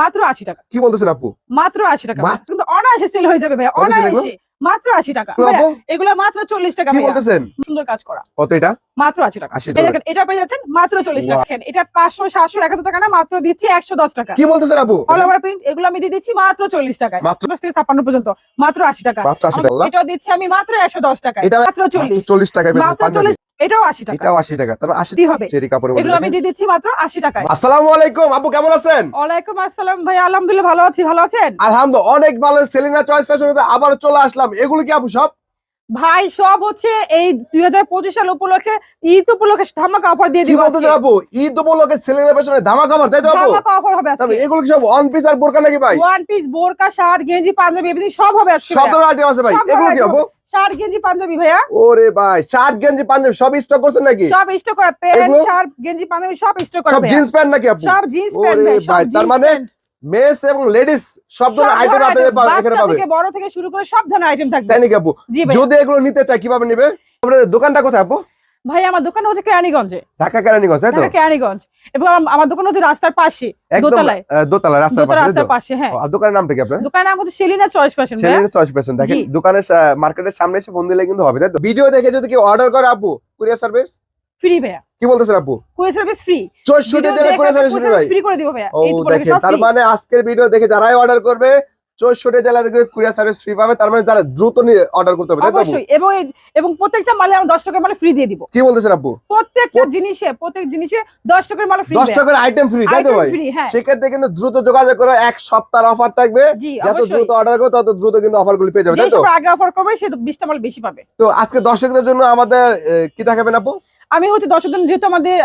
মাত্র আশি টাকা। কি বলতেছেন আপু? মাত্র আশি টাকা। কিন্তু অনায়াসে সেল হয়ে যাবে এগুলো? অনায়াসে মাত্র আশি টাকা। এগুলো মাত্র চল্লিশ টাকা কি বলতেছেন? সুন্দর কাজ করা। কত এটা? মাত্র আশি টাকা। 80 টাকা। দেখেন এটা পেয়ে যাচ্ছেন মাত্র চল্লিশ টাকা। দেখেন, এটা পাঁচশো সাতশো এক হাজার টাকা না মাত্র দিচ্ছি একশো দশ টাকা। কি বলতেছেন আপু? অল ওভার প্রিন্ট এগুলো আমি দিয়ে দিচ্ছি মাত্র চল্লিশ টাকায়। মাত্র? মাত্র থেকে ছাপ্পান্ন পর্যন্ত। মাত্র আশি টাকা। মাত্র 80 টাকা। এটা দিচ্ছি আমি মাত্র একশো দশ এটা মাত্র চল্লিশ। চল্লিশ টাকা মাত্র চল্লিশ এটাও আশি টাকা। এটাও আশি টাকা। তারপর আশি কি হবে? চেরি কাপড়ের এগুলো আমি দিয়ে দিচ্ছি মাত্র টাকায়। আসসালামু আলাইকুম আপু কেমন আছেন? ওয়ালাইকুম আসসালাম ভাই আলহামদুলিল্লাহ ভালো আছি ভালো আছেন? আলহামদুলিল্লাহ অনেক ভালো সেলিনা চয়েস ফ্যাশন আবার চলে আসলাম। এগুলো কি আপু সব? ভাই সব হচ্ছে এই দুই হাজার পঁচিশ সাল উপলক্ষে ঈদ উপলক্ষে ধামাকা অফার দিয়ে দিব আপু? ঈদ উপলক্ষে সেলিনা ফ্যাশনে ধামা কামার তাই তো ধামাকা অফার হবে আজকে। এগুলো সব ওয়ান পিস আর বোরকা নাকি ভাই? ওয়ান পিস বোরকা শার্ট গেঞ্জি পাঞ্জাবি এভরিথিং সব হবে আজকে সব ধরনের আইটেম আছে ভাই। এগুলো কি আপু? শার্ট গেঞ্জি পাঞ্জাবি ভাইয়া। ওরে ভাই শার্ট গেঞ্জি পাঞ্জাবি সব স্টক করছেন নাকি? সব স্টক করা। প্যান্ট শার্ট গেঞ্জি পাঞ্জাবি সব স্টক করা সব জিন্স প্যান্ট নাকি আপু? সব জিন্স প্যান্ট ভাই তার মানে। মেস এবং লেডিস সব ধরনের আইটেম আপনাদের এখানে পাবেন বড় থেকে শুরু করে সব ধরনের আইটেম থাকবে। তাই নাকি আপু যদি এগুলো নিতে চাই কীভাবে নিবে? আপনার দোকানটা কোথায় আপু? ভাই আমার দোকান হচ্ছে কেরানীগঞ্জে। ঢাকা কেরানীগঞ্জ তাই তো? কেরানীগঞ্জ। এবং আমার দোকান হচ্ছে রাস্তার পাশে দোতলায়। দোতলা রাস্তার পাশে রাস্তার পাশে হ্যাঁ। দোকানের নামটা কি আপনার? দোকানের নাম হচ্ছে সেলিনা চয়েস ফ্যাশন ছেলের চয়েস পেয়েছেন দেখেন দোকানের মার্কেটের সামনে এসে ফোন দিলে কিন্তু হবে তাই তো? ভিডিও দেখে যদি কেউ অর্ডার করে আপু কুরিয়ার সার্ভিস? ফ্রি ভাইয়া। কি বলতেছেন আপু? Courier service free courier service ভাই ফ্রি করে। দিব ভাইয়া। এই দেখেন তার মানে আজকের ভিডিও দেখে যারাই অর্ডার করবে চৌষট্টি জেলা থেকে কুরিয়ার সার্ভিস ফ্রি পাবে তার মানে যারা দ্রুত নিয়ে অর্ডার করতে হবে? অবশ্যই। এবং এবং প্রত্যেকটা মালে আমি দশ টাকার মালে ফ্রি দিয়ে দিব। কি বলতেছেন আপু? প্রত্যেকটা জিনিসে প্রত্যেক জিনিসে দশ টাকার মালে ফ্রি দশ টাকার আইটেম ফ্রি তাই তো ভাই? হ্যাঁ। সেক্ষেত্রে কিন্তু দ্রুত যোগাযোগ করে এক সপ্তাহ অফার থাকবে। যত দ্রুত অর্ডার করবে তত দ্রুত কিন্তু পেয়ে যাবে তাই তো? আগে অফার করবে সে মাল বেশি পাবে। তো আজকে দর্শকদের জন্য আমাদের কি দেখাবেন আপু? আমি হচ্ছে দশ দিন যেহেতু আমাদের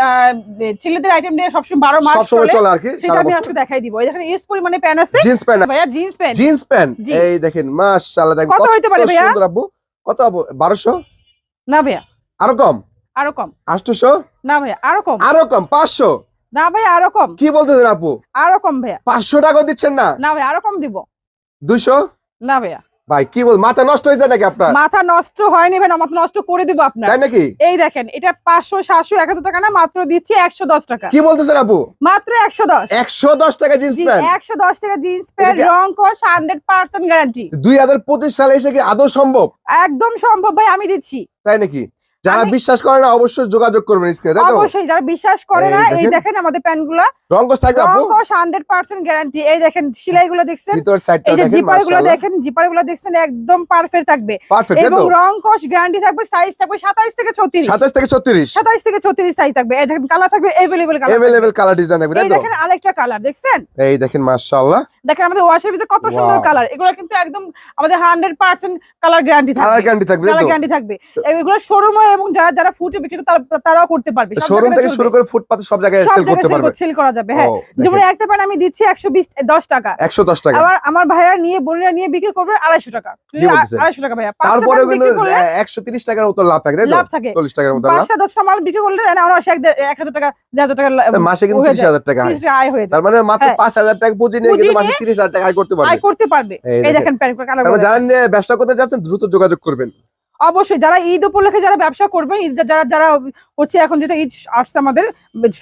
ছেলেদের আইটেম নিয়ে সবসময় বারো মাস চলে আর কি সেটা আমি আজকে দেখাই দিব। এই দেখেন ইউজ পরিমাণে প্যান আছে। জিন্স প্যান্ট ভাইয়া জিন্স প্যান্ট জিন্স প্যান্ট। এই দেখেন মাশাআল্লাহ দেখেন কত হইতে পারে ভাইয়া? কত আপু 1200 না ভাইয়া। আরও কম? আরও কম। 800 না ভাইয়া আরও কম। আরও কম 500 না ভাইয়া আরও কম। কি বলতেছেন আপু আরও কম ভাইয়া। 500 টাকা দিচ্ছেন না? না ভাইয়া আরও কম দিব। 200 না ভাইয়া। ভাই কি বল মাথা নষ্ট হয়ে যায় নাকি আপনার? মাথা নষ্ট হয়নি ভাই মাথা নষ্ট করে দিব আপনার। তাই নাকি? এই দেখেন এটা পাঁচশো সাতশো এক হাজার টাকা না মাত্র দিচ্ছি একশো দশ টাকা। কি বলতেছেন আপু? মাত্র একশো দশ। 110 টাকা জিন্স প্যান্ট। একশো দশ টাকা জিন্স প্যান্ট রং কোশ হান্ড্রেড পার্সেন্ট গ্যারান্টি। 2025 সালে এসে কি আদৌ সম্ভব? একদম সম্ভব ভাই আমি দিচ্ছি। তাই নাকি? যারা আমি- বিশ্বাস করে না অবশ্যই যোগাযোগ করবেন স্ক্রিনে তাই তো অবশ্যই যারা বিশ্বাস করে এই না এই দেখেন। দেখেন আমাদের প্যান্ট গুলা রঙ্গস থাকবে রং আপু কোশ হান্ড্রেড পার্সেন্ট গ্যারান্টি এই দেখেন সেলাই গুলো দেখছেন ভিতর সাইডটা এই যে দেখেন জিপার গুলো মাশাআল্লাহ দেখেন জিপার গুলো দেখছেন একদম পারফেক্ট থাকবে পারফেক্ট তাই এবং তো রং কোশ গ্যারান্টি থাকবে সাইজ থাকবে সাতাইশ থেকে ছত্রিশ 27 থেকে 36 সাতাইশ থেকে ছত্রিশ সাইজ থাকবে এই দেখেন কালার থাকবে available colour available colour design থাকবে তাই এই তো দেখেন আরেকটা কালার দেখছেন এই দেখেন মাশাআল্লাহ দেখেন আমাদের ওয়াশের ভিতরে কত সুন্দর Wow. কালার এগুলো কিন্তু একদম আমাদের hundred percent colour guarantee colour থাকবে গ্যারান্টি থাকবে তাই কালার তো গ্যারান্টি থাকবে এগুলো শোরুম এবং যারা যারা ফুটে বিক্রি করে তারা- তারাও করতে পারবে। শোরুম থেকে শুরু করে ফুটপাতে সব জায়গায় সেল করতে পারবে। সেল করা যাবে হ্যাঁ। যেমন একটা প্যান্ট আমি দিচ্ছি একশো বিশ দশ টাকা। 110 টাকা। আবার আমার ভাইয়া নিয়ে বোনেরা নিয়ে বিক্রি করবে আড়াইশো টাকা। কি বলতেছেন? আড়াইশো টাকা ভাইয়া। তারপরে কিন্তু 130 টাকার মতো লাভ থাকে তাই তো? লাভ থাকে। 40 টাকার মতো লাভ। পাঁচটা দশটা মাল বিক্রি করলে দে- হাজার টাকা দেড় হাজার টাকা মাসে কিন্তু 30000 টাকা আয় 30 টাকা আয় হয়ে যায়। তার মানে মাত্র হ্যাঁ। 5000 টাকা পুঁজি নিয়ে কিন্তু মাসে 30000 টাকা আয় করতে পারবে। আয় করতে পারবে। এই দেখেন। প্যান্ট কালার মানে যারা নিয়ে ব্যবসা করতে যাচ্ছেন দ্রুত যোগাযোগ করবেন। অবশ্যই যারা ঈদ উপলক্ষে যারা ব্যবসা করবে ঈদ যারা যারা হচ্ছে এখন যেটা ঈদ আসছে আমাদের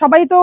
সবাই তো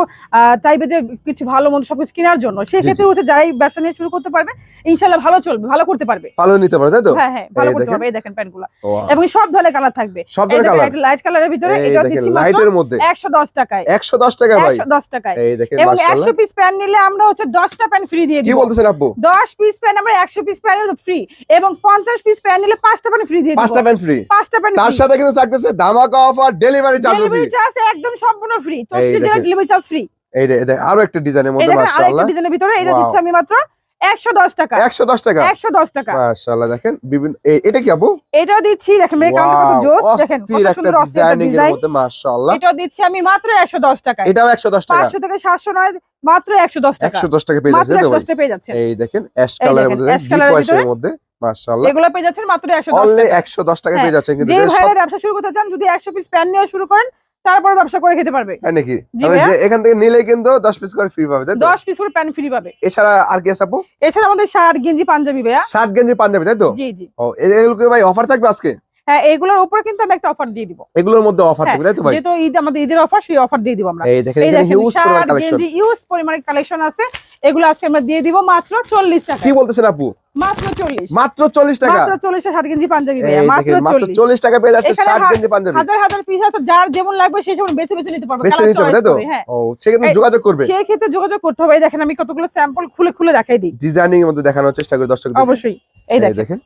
চাইবে যে কিছু ভালো মন্দ সবকিছু কেনার জন্য। সেই জি, ক্ষেত্রে হচ্ছে যারাই ব্যবসা নিয়ে শুরু করতে পারবে ইনশাল্লাহ ভালো চলবে ভালো করতে পারবে। ভালো নিতে পারে তাই তো? হ্যাঁ হ্যাঁ ভালো করতে পারবে এই দেখেন প্যান্টগুলা এবং সব ধরনের কালার থাকবে। সব ধরনের কালার। লাইট কালারের ভিতরে এটা দিচ্ছি লাইটের মধ্যে। একশো দশ টাকায়। 110 টাকা ভাই। একশো দশ টাকায়। এই দেখেন এবং মাশাআল্লাহ। একশো পিস প্যান নিলে আমরা হচ্ছে দশটা প্যান ফ্রি দিয়ে কি বলতেছেন আপু দশ পিস প্যান আমরা একশো পিস প্যান ফ্রি এবং পঞ্চাশ পিস প্যান্ট নিলে পাঁচটা প্যান ফ্রি দিয়ে দিব। পাঁচটা প্যান্ট ফ্রি পাঁচটা প্যান্ট তার সাথে কিন্তু থাকতেছে ধামাকা offer delivery charge delivery charge একদম সম্পূর্ণ ফ্রি। জেলা ডেলিভারি চার্জ ফ্রি এই আরও একটা ডিজাইনের এই মধ্যে দেখেন আরেকটা ডিজাইনের ভিতরে এটা দিচ্ছি আমি মাত্র একশো দশ টাকা। 110 টাকা? একশো দশ টাকা। মাশাআল্লাহ দেখেন বিভিন্ন এটা কি আপু? এটাও দিচ্ছি দেখেন মেয়ে কাউন্টার কত জোস দেখেন অস্থির কত সুন্দর ডিজাইনিং এর মধ্যে মাশাআল্লাহ। এটাও দিচ্ছি আমি মাত্র একশো দশ টাকায়। এটাও 110 টাকা। থেকে সাতশো নয় মাত্র একশো দশ টাকা। 110 টাকা পেয়ে মাত্র যাচ্ছে টাকা পেয়ে যাচ্ছে। এই দেখেন অ্যাশ কালারের মধ্যে ash ডিপ এর মধ্যে। মাশাআল্লাহ। এগুলো পেয়ে যাচ্ছেন মাত্র একশো দশ অনলি টাকা। 110 টাকা হ্যাঁ, পেয়ে যাচ্ছেন কিন্তু যে ভাইরা ব্যবসা শুরু করতে চান যদি একশো পিস প্যান্ট নিয়ে শুরু করেন তারপরে ব্যবসা করে খেতে পারবে। তাই নাকি? জি তাহলে ভাইয়া। যে এখান থেকে নিলে কিন্তু 10 পিস করে ফ্রি পাবে তাই তো? দশ পিস করে প্যান্ট ফ্রি পাবে। এছাড়া আর কি আছে আপু? এছাড়া আমাদের শার্ট গেঞ্জি পাঞ্জাবি ভাইয়া। শার্ট গেঞ্জি পাঞ্জাবি তাই তো? জি জি। ও এগুলোকে ভাই অফার থাকবে আজকে? হ্যাঁ এগুলোর উপরে কিন্তু আমি একটা অফার দিয়ে দিব। এগুলোর মধ্যে অফার হ্যাঁ, থাকবে তাই তো ভাই? যেহেতু ঈদ আমাদের ঈদের অফার সেই অফার দিয়ে দিব আমরা। এই দেখেন এখানে হিউজ পরিমাণ কালেকশন ইউজ পরিমাণে কালেকশন আছে। এগুলো আজকে আমরা দিয়ে দিব মাত্র চল্লিশ টাকা। কি বলতেছেন আপু? মাত্র চল্লিশ। মাত্র চল্লিশ টাকা? মাত্র চল্লিশ ষাট গেঞ্জি পাঞ্জাবি মাত্র চল্লিশ। টাকা পেয়ে যাচ্ছে ষাট গেঞ্জি পাঞ্জাবি। হাজার হাজার পিস আছে যার যেমন লাগবে সে যেমন বেছে বেছে নিতে পারবে বেছে নিতে তাই তো? হ্যাঁ। ও সেক্ষেত্রে যোগাযোগ করবে? সেই ক্ষেত্রে যোগাযোগ করতে হবে। দেখেন আমি কতগুলো স্যাম্পল খুলে খুলে দেখাই দিই। ডিজাইনিং এর মধ্যে দেখানোর চেষ্টা করি দর্শক অবশ্যই। এই দেখেন। দেখেন।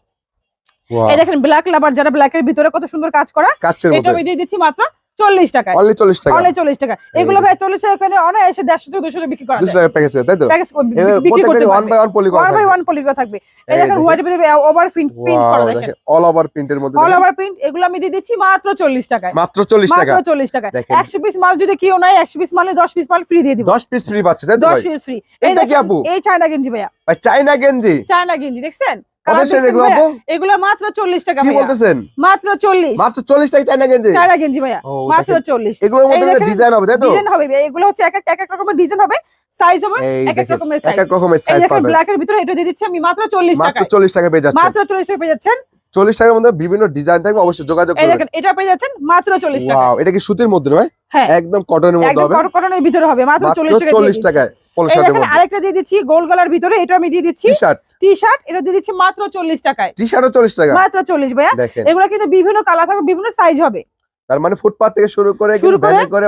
এই দেখেন ব্ল্যাক লাভার যারা ব্ল্যাক এর ভিতরে কত সুন্দর কাজ করা এটা আমি দিয়ে দিচ্ছি মাত্র চল্লিশ অনলি চল্লিশ টাকা। অনলি চল্লিশ টাকা এগুলো ভাই চল্লিশ টাকা করে অনেক এসে দেড়শো দুশো বিক্রি করা যায়। প্যাকেজ তাই তো? প্যাকেজ বিক্রি করতে ওয়ান বাই ওয়ান পলি করা ওয়ান বাই থাকবে। ওয়ান পলিগো থাকবে। এই এই দেখেন দেখেন। হোয়াইট ওভার প্রিন্ট প্রিন্ট করা দেখেন। দেখেন অল ওভার প্রিন্টের মধ্যে অল ওভার প্রিন্ট এগুলো আমি দিয়ে দিচ্ছি মাত্র চল্লিশ টাকায়। মাত্র চল্লিশ টাকা। মাত্র চল্লিশ টাকা একশো পিস মাল যদি কেউ নাই একশো পিস মালে দশ পিস মাল ফ্রি দিয়ে দিব। দশ পিস ফ্রি পাচ্ছে তাই তো দশ পিস ফ্রি এটা কি আপু? এই চায়না গেঞ্জি ভাইয়া। ভাই চাইনা গেঞ্জি। চায়না গেঞ্জি দেখছেন? এগুলো মাত্র চল্লিশ টাকা কি বলতেছেন? মাত্র চল্লিশ। মাত্র চল্লিশ টাকা চাইনা গেঞ্জি? চায়না গেঞ্জি ভাইয়া। মাত্র চল্লিশ। এগুলোর মধ্যে ডিজাইন হবে তাই তো? ডিজাইন হবে। এগুলো হচ্ছে এক এক এক এক রকমের ডিজাইন হবে। সাইজ হবে এক এক রকমের সাইজ এক রকমের সাইজ পাবেন। ব্ল্যাক এর ভিতরে এটা দিয়ে দিচ্ছি আমি মাত্র চল্লিশ মাত্র টাকা চল্লিশ টাকা পেয়ে মাত্র চল্লিশ টাকা পেয়ে যাচ্ছেন। চল্লিশ টাকার মধ্যে বিভিন্ন ডিজাইন থাকবে অবশ্যই যোগাযোগ করবেন। এটা পেয়ে যাচ্ছেন মাত্র চল্লিশ টাকা এটা কি সুতির মধ্যে নয়? হ্যাঁ। একদম কটনের মধ্যে হবে। কটনের ভিতরে হবে মাত্র চল্লিশ টাকা টাকায় আরেকটা দিয়ে দিচ্ছি গোল গলার ভিতরে এটা আমি দিয়ে দিচ্ছি। টি শার্ট এটা দিয়ে দিচ্ছি মাত্র চল্লিশ টাকায়। টি শার্টও চল্লিশ টাকা। মাত্র চল্লিশ ভাইয়া। এগুলো কিন্তু বিভিন্ন কালার থাকবে বিভিন্ন সাইজ হবে। তার মানে ফুটপাত থেকে শুরু করে ভ্যানে করে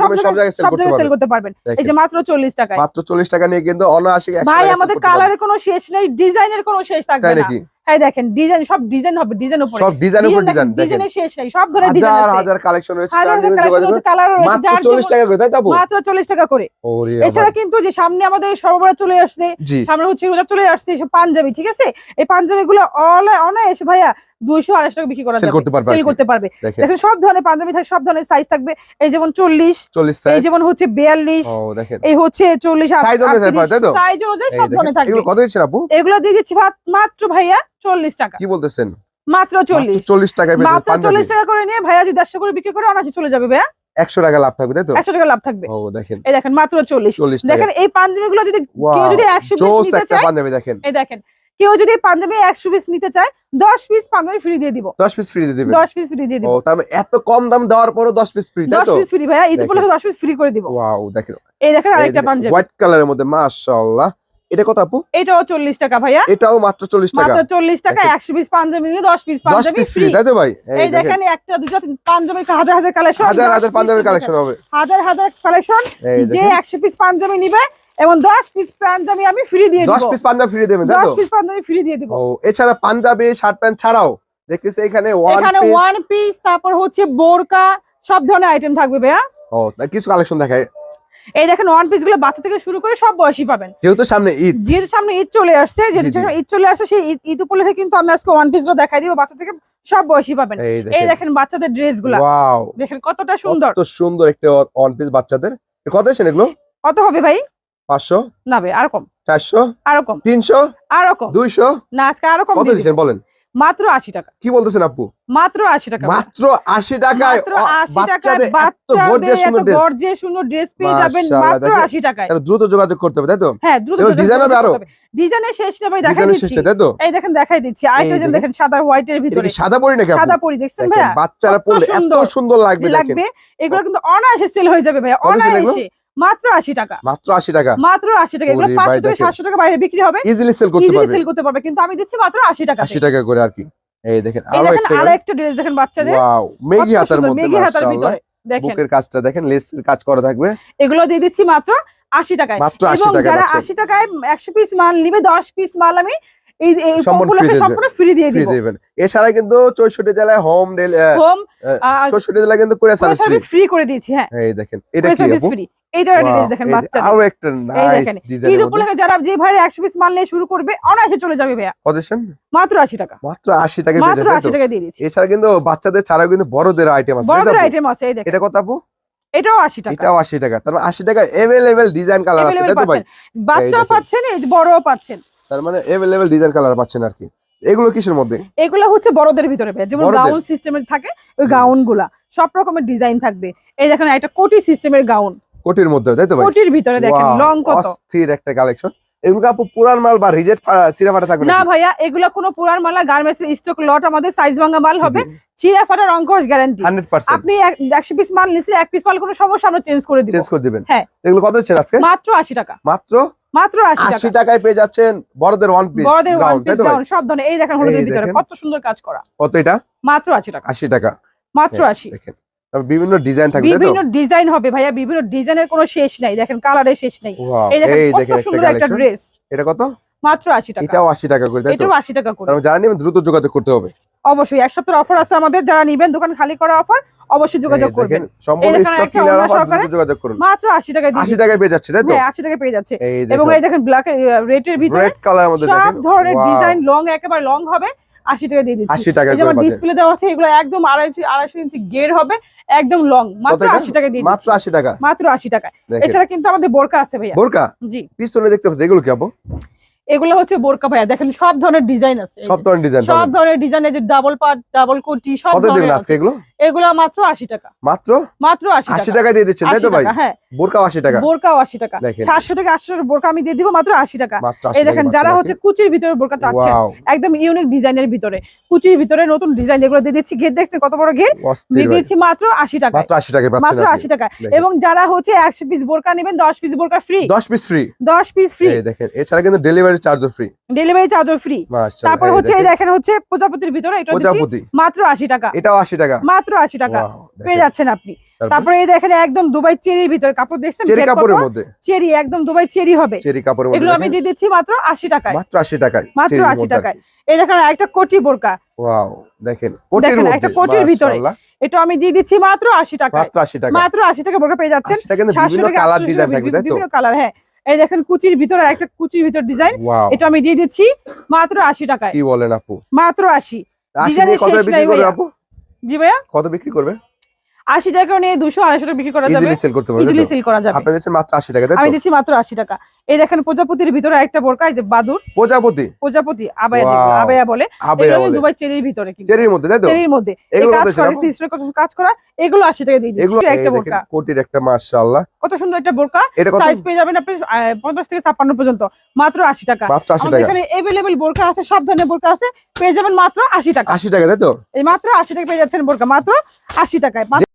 সব জায়গায় সেল করতে পারবেন। এই যে মাত্র চল্লিশ টাকায়। মাত্র চল্লিশ টাকা নিয়ে কিন্তু অনায়াসে ভাই আমাদের। কালারের কোনো শেষ নেই ডিজাইনের কোনো শেষ থাকবে না। হ্যাঁ দেখেন ডিজাইন সব ডিজাইন হবে ডিজাইন উপরে। সব ডিজাইন উপর ডিজাইন দেখেন ডিজাইনের শেষ নেই সব ধরনের ডিজাইন আছে। হাজার কালেকশন রয়েছে হাজার কালেকশন যোগাযোগ কালার রয়েছে মাত্র টাকা করে তাই তো মাত্র টাকা করে। এছাড়া কিন্তু যে সামনে আমাদের চলে আসছে সামনে হচ্ছে চলে আসছে এসব পাঞ্জাবি ঠিক আছে? এই পাঞ্জাবি গুলো অল অনায়াসে ভাইয়া টাকা বিক্রি করা যাবে করতে পারবে সেল করতে পারবে। দেখেন। দেখেন সব ধরনের পাঞ্জাবি থাকে সব ধরনের সাইজ থাকবে। এই যেমন চল্লিশ চল্লিশ এই যেমন হচ্ছে বিয়াল্লিশ ও দেখেন। এই হচ্ছে চল্লিশ Size অনুযায়ী পাওয়া যায় তো? সাইজ অনুযায়ী সব ধরনের থাকবে। এগুলো কত দিচ্ছেন আপু? এগুলো দিয়ে দিচ্ছি মাত্র ভাইয়া চল্লিশ টাকা। কি বলতেছেন? মাত্র চল্লিশ। চল্লিশ মাত্র চল্লিশ টাকা করে নিয়ে ভাইয়া যদি দেড়শো করে বিক্রি করে চলে যাবে ভাইয়া। একশো টাকা লাভ থাকবে তাই তো? একশো টাকা লাভ থাকবে। ও দেখেন। এই দেখেন মাত্র চল্লিশ। চল্লিশ দেখেন এই পাঞ্জাবি গুলো যদি কেউ যদি একশো পাঞ্জাবি দেখেন। এই দেখেন কেউ যদি পাঞ্জাবি একশো পিস নিতে চায় দশ পিস পাঞ্জাবি ফ্রি দিয়ে দিব। দশ পিস ফ্রি দিয়ে দশ পিস ফ্রি দিয়ে দিব। তার মানে এত কম দাম দেওয়ার পরও দশ পিস ফ্রি দশ পিস ফ্রি ভাইয়া ঈদ উপলক্ষে দশ পিস ফ্রি করে দিব। ওয়াও দেখেন। এই দেখেন আরেকটা পাঞ্জাবি। হোয়াইট কালারের মধ্যে মাশাআল্লাহ। এটা কত আপু? এটাও চল্লিশ টাকা ভাইয়া। এটাও মাত্র চল্লিশ টাকা। মাত্র চল্লিশ টাকা দেখেন। একশো পিস পাঞ্জাবি নিলে দশ পিস দশ পাঞ্জাবি পিস ফ্রি তাই তো ভাই? এই দেখেন। একটা দুটো পাঞ্জাবি হাজার হাজার কালেকশন হাজার হাজার পাঞ্জাবি কালেকশন হবে। হাজার হাজার কালেকশন যে দেখেন। একশো পিস পাঞ্জাবি নিবে এবং দশ পিস পাঞ্জাবি আমি ফ্রি দিয়ে দশ পিস পাঞ্জাবি ফ্রি দেবেন তাই দশ পিস পাঞ্জাবি ফ্রি দিয়ে দিব। ও এছাড়া পাঞ্জাবি শার্ট প্যান্ট ছাড়াও দেখতেছি এখানে ওয়ান এখানে পিস ওয়ান পিস তারপর হচ্ছে বোরকা সব ধরনের আইটেম থাকবে ভাইয়া। ও কিছু কালেকশন দেখায় এই দেখেন ওয়ান পিসগুলো বাচ্চা থেকে শুরু করে সব বয়সী পাবেন। যেহেতু সামনে ঈদ। যেহেতু সামনে ঈদ চলে আসছে যেহেতু। ঈদ চলে আসছে সেই ঈদ- উপলক্ষে কিন্তু আমি আজকে ওয়ান পিসগুলো দেখাই দিব বাচ্চা থেকে সব বয়সী পাবেন। এই দেখেন। বাচ্চাদের ড্রেসগুলা। দেখেন কতটা সুন্দর। কত সুন্দর একটা ওয়ান পিস বাচ্চাদের। কত এসেন এগুলো? কত হবে ভাই? পাঁচশো? না ভাই আরও কম। চারশো? আরও কম। তিনশো? আরও কম। দুইশো? না আজকে আরও কম বলেন? মাত্র আশি টাকা। কি বলতেছেন আপু? মাত্র আশি টাকা। মাত্র আশি টাকায় ড্রেস। ড্রেস পেয়ে যাবেন মাত্র। আশি টাকায়। দ্রুত যোগাযোগ করতে হবে তাই তো? হ্যাঁ দ্রুত ডিজাইন হবে আরও? ডিজাইনের শেষ নেই ভাই দেখাই দিচ্ছি। তাই তো? এই দেখেন দেখাই দিচ্ছি। এই দেখেন। সাদা হোয়াইটের এটা ভিতরে। সাদা পরি নাকি সাদা পরি দেখছেন ভাইয়া? বাচ্চারা পড়লে এত সুন্দর। লাগবে দেখেন। লাগবে এগুলো কিন্তু অনায়াসে সেল হয়ে যাবে এগুলো? অনায়াসে। মাত্র আশি টাকা। মাত্র আশি টাকা। মাত্র আশি টাকা। এগুলো ওরে পাঁচশো ভাই, থেকে দেখেন। সাতশো টাকা বাইরে বিক্রি হবে। ইজিলি সেল করতে ইজিলি সেল করতে পারবে। কিন্তু আমি দিচ্ছি মাত্র আশি টাকা আশি টাকা করে আর কি। এই দেখেন আরও একটা আরও একটা ড্রেস দেখেন বাচ্চাদের। ওয়াও মেগি হাতার মধ্যে মেঘি হাতার ভিতরে। দেখেন। বুকের কাজটা দেখেন লেস কাজ করা থাকবে। এগুলো দিয়ে দিচ্ছি মাত্র আশি টাকায়। মাত্র টাকা যারা আশি টাকায় একশো পিস মাল নিবে দশ পিস মাল আমি এই এই সম্পূর্ণ উপলক্ষে free দিয়ে সম্পূর্ণ ফ্রি দিয়ে দিব এছাড়া কিন্তু চৌষট্টি জেলায় হোম হোম চৌষট্টি জেলায় কিন্তু কুরিয়ার সার্ভিস সার্ভিস ফ্রি করে দিয়েছি হ্যাঁ। এই দেখেন এটা কি আপু? ফ্রি এইটা দেখেন Wow, বাচ্চাদের। আরও একটা নাইস দেখেন ঈদ উপলক্ষে যারা যে ভাই একশো পিস মাল নিয়ে শুরু করবে অনায়াসে চলে যাবে ভাইয়া। পজিশন মাত্র আশি টাকা। মাত্র আশি টাকা মাত্র দিয়ে এছাড়া কিন্তু বাচ্চাদের ছাড়াও কিন্তু বড়দের আইটেম আছে তাই তো বড়দের আইটেম আছে এই দেখেন। এটা কত আপু? এটাও আশি টাকা। এটাও আশি টাকা। তার মানে আশি টাকা এভেলেবেল ডিজাইন কালার আছে তাই তো ভাই? পাচ্ছেন। বড়ও পাচ্ছেন। তার মানে এভেলেবেল ডিজাইন কালার পাচ্ছেন আর কি। এগুলো কিসের মধ্যে? এগুলো হচ্ছে বড়দের ভিতরে যেমন? গাউন সিস্টেমের থাকে ওই গাউনগুলা সব রকমের ডিজাইন থাকবে। এই দেখেন একটা কোটি সিস্টেমের গাউন। কোটির মধ্যে তাই তো ভাই? কোটির ভিতরে দেখেন লং কত? অস্থির একটা কালেকশন এগুলো আপু পুরান মাল বা রিজেক্ট চিরা ফাটা থাকবে না ভাইয়া এগুলো কোনো পুরান মালা গার্মেন্টস স্টক লট আমাদের সাইজ ভাঙা মাল হবে। চিরা ফাটার অঙ্কশ গ্যারান্টি হান্ড্রেড পার্সেন্ট আপনি এক- একশো পিস মাল নিচ্ছে এক পিস মাল কোনো সমস্যা আমরা চেঞ্জ করে দিব। চেঞ্জ করে দিবেন। হ্যাঁ। এগুলো কত দিচ্ছেন আজকে? মাত্র আশি টাকা। মাত্র মাত্র আশি আশি টাকা। টাকায় পেয়ে যাচ্ছেন বড়দের ওয়ান পিস বড়দের ওয়ান পিস গাউন সব ধরনের এই দেখেন হলুদের ভিতরে কত সুন্দর কাজ করা। কত এটা? মাত্র আশি টাকা। আশি টাকা। মাত্র হ্যাঁ, আশি। দেখেন। তারপর বিভিন্ন ডিজাইন থাকবে তো? বিভিন্ন ডিজাইন হবে ভাইয়া বিভিন্ন ডিজাইনের কোনো শেষ নাই। দেখেন কালারের শেষ নাই। এই দেখেন কত সুন্দর একটা ড্রেস এটা কত? মাত্র আশি টাকা। এটাও আশি টাকা করে এটাও আশি টাকা করে। যারা নেবেন দ্রুত যোগাযোগ করতে হবে। অবশ্যই এক সপ্তাহের অফার আছে আমাদের যারা নিবেন দোকান খালি করা অফার অবশ্যই যোগাযোগ করবেন। সম্পূর্ণ স্টক ক্লিয়ার অফার দ্রুত যোগাযোগ করুন। মাত্র আশি টাকায় দিয়ে আশি দিচ্ছি। টাকায় পেয়ে যাচ্ছে তাই তো? হ্যাঁ আশি টাকায় পেয়ে যাচ্ছে। এবং এই দেখেন ব্ল্যাক রেটের ভিতরে রেড কালার মধ্যে সব ধরনের ডিজাইন লং একেবারে লং হবে আশি টাকা দিয়ে দিচ্ছি। আশি টাকা এই যে করে আমার পাচ্ছেন। ডিসপ্লে দেওয়া আছে এগুলো একদম আড়াইশো আড়াইশো ইঞ্চি গের হবে একদম লং মাত্র এটা? আশি টাকা দিয়ে মাত্র দিচ্ছি। আশি টাকা। মাত্র আশি টাকা এছাড়া কিন্তু আমাদের বোরকা আছে ভাইয়া। বোরকা? জি। পিছনে দেখতে পাচ্ছেন এগুলো কি আপু? এগুলো হচ্ছে বোরকা ভাইয়া। দেখেন সব ধরনের ডিজাইন আছে সব ধরনের ডিজাইন সব ধরনের ডিজাইন যে ডাবল পার্ট ডাবল কোটি সব ধরনের আছে। এগুলো? এগুলো মাত্র আশি টাকা। মাত্র? মাত্র আশি আশি টাকা। দিয়ে দিচ্ছেন তাই তো ভাই? টাকা, হ্যাঁ। বোরকাও আশি টাকা। বোরকাও আশি টাকা। দেখেন। সাতশো থেকে আটশো বোরকা আমি দিয়ে দিব মাত্র আশি টাকা। এই দেখেন যারা হচ্ছে কুচির ভিতরে বোরকা চাচ্ছেন একদম ইউনিক ডিজাইনের ভিতরে। কুচির ভিতরে নতুন ডিজাইন এগুলো দিয়ে দিচ্ছি। ঘের দেখছেন কত বড় ঘের? অস্থির দিয়ে দিচ্ছি মাত্র আশি টাকা মাত্র আশি টাকায় পাচ্ছেন মাত্র আপনি। আশি টাকা এবং যারা হচ্ছে একশো পিস বোরকা নেবেন দশ পিস বোরকা ফ্রি দশ পিস ফ্রি দশ পিস ফ্রি এই দেখেন এছাড়া কিন্তু ডেলিভারি চার্জও ফ্রি ডেলিভারি চার্জও ফ্রি তারপর হচ্ছে এই দেখেন, হচ্ছে প্রজাপতির ভিতরে এটা প্রজাপতি। মাত্র আশি টাকা। এটাও আশি টাকা। মাত্র আশি টাকা। পেয়ে যাচ্ছেন আপনি। তারপর? এই দেখেন একদম দুবাই চেরির ভিতরে কাপড় দেখছেন? চেরি কাপড়ের মধ্যে। চেরি একদম দুবাই চেরি হবে। চেরি কাপড়ের মধ্যে এগুলো আমি দিয়ে দিচ্ছি মাত্র আশি টাকায়। মাত্র আশি টাকায় মাত্র চেরির আশি মধ্যে টাকায়। এই দেখেন একটা কোটি বোরকা। ওয়াও দেখেন কোটির মধ্যে একটা কোটির ভিতরে। এটা আমি দিয়ে দিচ্ছি মাত্র আশি টাকায়। মাত্র আশি টাকা মাত্র আশি টাকা বোরকা পেয়ে যাচ্ছেন। টাকা বিভিন্ন কালার ডিজাইন থাকবে তাই তো? বিভিন্ন কালার হ্যাঁ। এই দেখেন কুচির ভিতরে একটা কুচির ভিতর ডিজাইন এটা আমি দিয়ে দিচ্ছি মাত্র আশি টাকায়। কি বলেন আপু? মাত্র আশি। ডিজাইনের কত শেষ বিক্রি নাই করবে আপু? জি ভাইয়া। কত বিক্রি করবে? আশি টাকা নিয়ে দুশো আড়াইশো টাকা বিক্রি করা যাবে। সেল করতে পারবে ইজিলি সেল করা যাবে। আপনি দিচ্ছেন মাত্র আশি টাকা আমি দিচ্ছি মাত্র আশি টাকা। এই দেখেন প্রজাপতির ভিতরে একটা বোরকা এই যে বাদুর প্রজাপতি? প্রজাপতি আবায়া আবায়া বলে। দুবাই চেরির ভিতরে কিন্তু। চেরির মধ্যে তাই তো? চেরির মধ্যে। এগুলো কাজ করা কাজ করা এগুলো আশি টাকা দিয়ে দিচ্ছি। একটা বোরকা। কোটির একটা মাশাআল্লাহ। কত সুন্দর একটা বোরকা। সাইজ পেয়ে যাবেন আপনি আহ, পঞ্চাশ থেকে ছাপ্পান্ন পর্যন্ত। মাত্র আশি টাকা। মাত্র আশি আমাদের টাকা। এখানে এভেলেবেল বোরকা আছে সব ধরনের বোরকা আছে। পেয়ে যাবেন মাত্র আশি টাকা। আশি টাকা তাই তো? এই মাত্র আশি টাকা পেয়ে যাচ্ছেন বোরকা মাত্র আশি টাকায়। মাত্র